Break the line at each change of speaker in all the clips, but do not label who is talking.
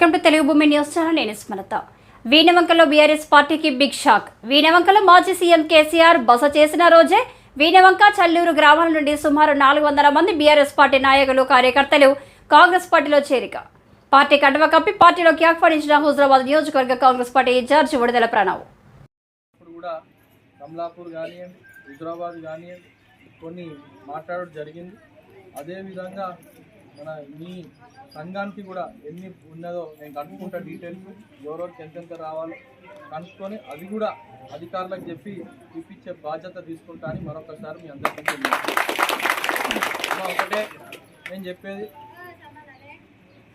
తెలుగు భూమి news channel నేను స్మరత వీణవంకలో బీఆర్ఎస్ పార్టీకి బిగ్ షాక్. వీణవంకలో మాజీ సీఎం కేసీఆర్ బస చేసిన రోజే వీణవంక చల్లూరు గ్రామాల నుండి సుమారు నాలుగు వందల మంది బీఆర్ఎస్ పార్టీ నాయకులు కార్యకర్తలు కాంగ్రెస్ పార్టీలో చేరిక. పార్టీ కండవ కప్పి పార్టీలోకి ఆహ్వానించిన హుజరాబాద్ నియోజకవర్గ కాంగ్రెస్ పార్టీ ఇన్ఛార్జ్ విడుదల ప్రణవ్.
కమలాపూర్ కానివ్వండి కానివ్వండి కొన్ని మాట్లాడడం జరిగింది. అదేవిధంగా మన మీ సంఘానికి కూడా ఎన్ని ఉన్నదో నేను కనుక్కుంటా డీటెయిల్స్. ఎవరెవరికి ఎంతెంత రావాలో కనుక్కొని అది కూడా అధికారులకు చెప్పి ఇప్పించే బాధ్యత తీసుకుంటా అని మరొకసారి మీ అందరికీ ఒకటే నేను చెప్పేది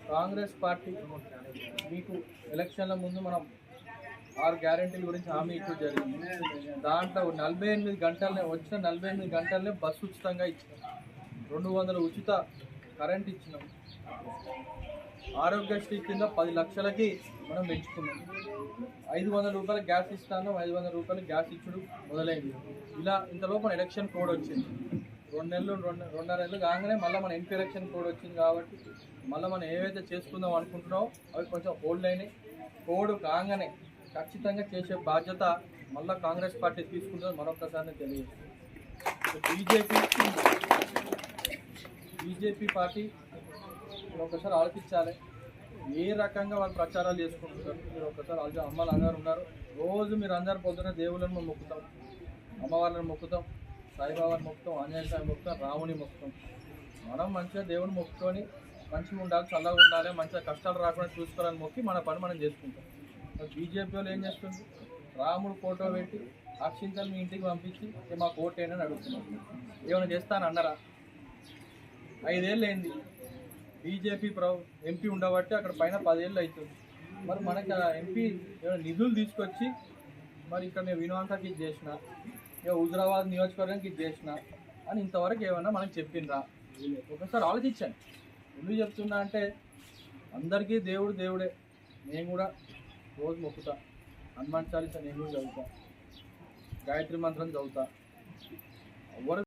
కాంగ్రెస్ పార్టీ మీకు ఎలక్షన్ల ముందు మనం ఆరు గ్యారెంటీల గురించి హామీ ఇచ్చి జరిగింది. దాంట్లో నలభై ఎనిమిది గంటలనే వచ్చిన నలభై ఎనిమిది గంటలనే బస్సు ఉచితంగా ఇచ్చారు. రెండు వందల ఉచిత కరెంట్ ఇచ్చినాం. ఆరోగ్యశ్రీ కింద పది లక్షలకి మనం పెంచుకున్నాం. ఐదు వందల రూపాయల గ్యాస్ ఇస్తాను ఐదు వందల రూపాయల గ్యాస్ ఇచ్చుడు మొదలైంది. ఇలా ఇంతలోపు మన ఎలక్షన్ కోడ్ వచ్చింది. రెండు నెలలు రెండు రెండున్నర నెలలు కాగానే మళ్ళీ మన ఎంపీ ఎలక్షన్ కోడ్ వచ్చింది కాబట్టి మళ్ళీ మనం ఏవైతే చేసుకుందాం అనుకుంటున్నామో అవి కొంచెం హోల్డ్ అయినాయి. కోడ్ కాగానే ఖచ్చితంగా చేసే బాధ్యత మళ్ళీ కాంగ్రెస్ పార్టీ తీసుకుంటుంది మరొకసారి తెలియదు బీజేపీ బీజేపీ పార్టీ ఒకసారి ఆలోచించాలి ఏ రకంగా వాళ్ళు ప్రచారాలు చేసుకుంటున్నారు? మీరు ఒకసారి ఆలోచి అమ్మ నాన్నగారు ఉన్నారు. రోజు మీరు అందరు పొద్దున దేవుళ్ళని మేము మొక్కుతాం. అమ్మవారిని మొక్కుతాం. సాయిబాబాని మొక్కుతాం. ఆంజనేయ స్వామి మొక్కుతాం. రాముని మొక్కుతాం. మనం మంచిగా దేవుని మొక్కుకొని మంచిగా ఉండాలి చల్లగా ఉండాలి మంచిగా కష్టాలు రాకుండా చూసుకోవాలని మొక్కి మన పని మనం చేసుకుంటాం. బీజేపీ వాళ్ళు ఏం చేస్తుంది రాముడు ఫోటో పెట్టి అక్షింతలు మీ ఇంటికి పంపించి మాకు మా కోట్ అడుగుతున్నారు. ఏమైనా చేస్తాను అన్నారా ఐదేళ్ళు అయింది బీజేపీ ప్రభు ఎంపీ ఉండబట్టి అక్కడ పైన పదేళ్ళు అవుతుంది మరి మనకి ఆ ఎంపీ ఏమైనా నిధులు తీసుకొచ్చి మరి ఇక్కడ నేను వినోదానికి ఇది చేసిన ఇక హుజరాబాద్ నియోజకవర్గానికి ఇది చేసిన అని ఇంతవరకు ఏమన్నా మనకి చెప్పిండ్రా? ఒకసారి ఆలోచించాను ఎందుకు చెప్తున్నా అంటే అందరికీ దేవుడు దేవుడే. నేను కూడా రోజు మొక్కుతా. హనుమాన్ చాలీసా నేను కూడా చదువుతా. గాయత్రి మంత్రం చదువుతా. ఎవరు